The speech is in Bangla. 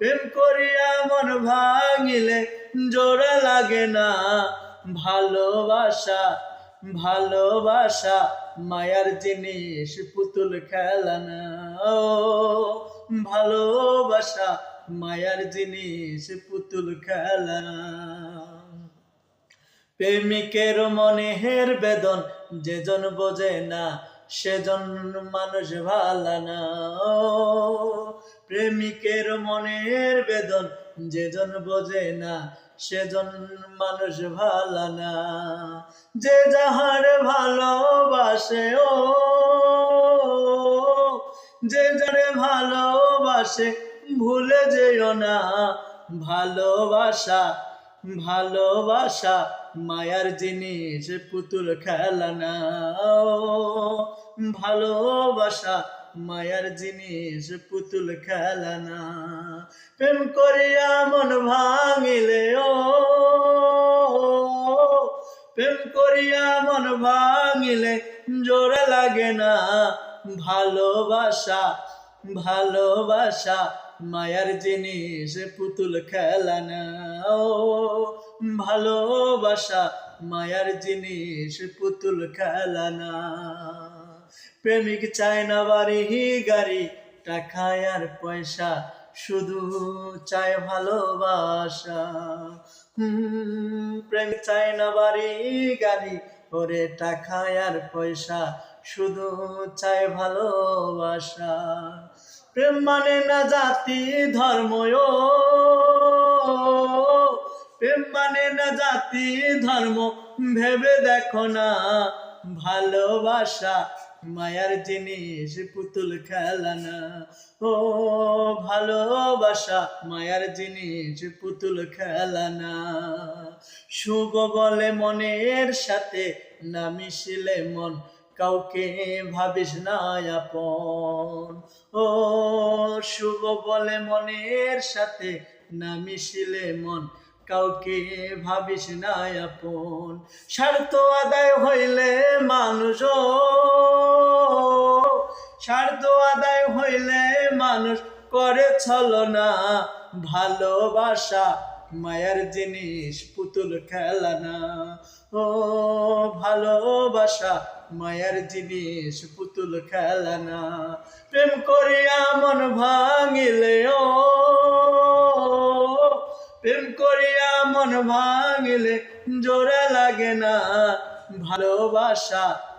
প্রেম করিয়া মন ভাঙিলে জোড়া লাগে না। ভালোবাসা ভালোবাসা, মায়ার জিনিস, পুতুল খেলা না। ও, ভালোবাসা, মায়ার জিনিস, পুতুল খেলা। প্রেমিকের মনে হের বেদন যেজন বোঝে না। সেজন মানুষ ভালা না প্রেমিকের মনের বেদন যেজন বোঝে না সেজন মানুষ ভালা না। যে যাহার ভালোবাসে, ও, যে যারে ভালোবাসে ভুলে যেও না। ভালোবাসা ভালোবাসা মায়ার জিনিস পুতুল খেলা না ও, ভালোবাসা মায়ার জিনিস পুতুল খেলানা প্রেম করিয়া মন ভাঙিলে ও প্রেম করিয়া মন ভাঙিলে জোড়া লাগে না। ভালোবাসা ভালোবাসা মায়ার জিনিস পুতুল খেলা না ও ভালোবাসা মায়ার জিনিস পুতুল খেলা না প্রেমিক চায় না বাড়ি গাড়ি টাকা আর পয়সা শুধু চায় ভালোবাসা। হুম, প্রেম চায় না বাড়ি গাড়ি ওরে টাকা আর পয়সা শুধু চায় ভালোবাসা। প্রেম মানে না জাতি ধর্ম প্রেম মানে না জাতি, ধর্ম, ভেবে দেখো না। ভালোবাসা মায়ার জিনিস, পুতুল খেলা না ও, ভালোবাসা মায়ার জিনিস, পুতুল খেলা না শুভ বলে মনের সাথে না মিশিলে মন কাউকে ভাবিস না আপন। ও, শুভ বলে মনের সাথে না মিশিলে মন, কাউকে ভাবিস না আপন। স্বার্থ আদায় হইলে মানুষ স্বার্থ আদায় হইলে মানুষ করে ছলনা ভালোবাসা মায়ার জিনিস, পুতুল খেলা না ও ভালোবাসা, মায়ার জিনিস, পুতুল খেলা না প্রেম করিয়া মন ভাঙিলে, ও প্রেম করিয়া মন ভাঙিলে, জোরে লাগে না। ভালোবাসা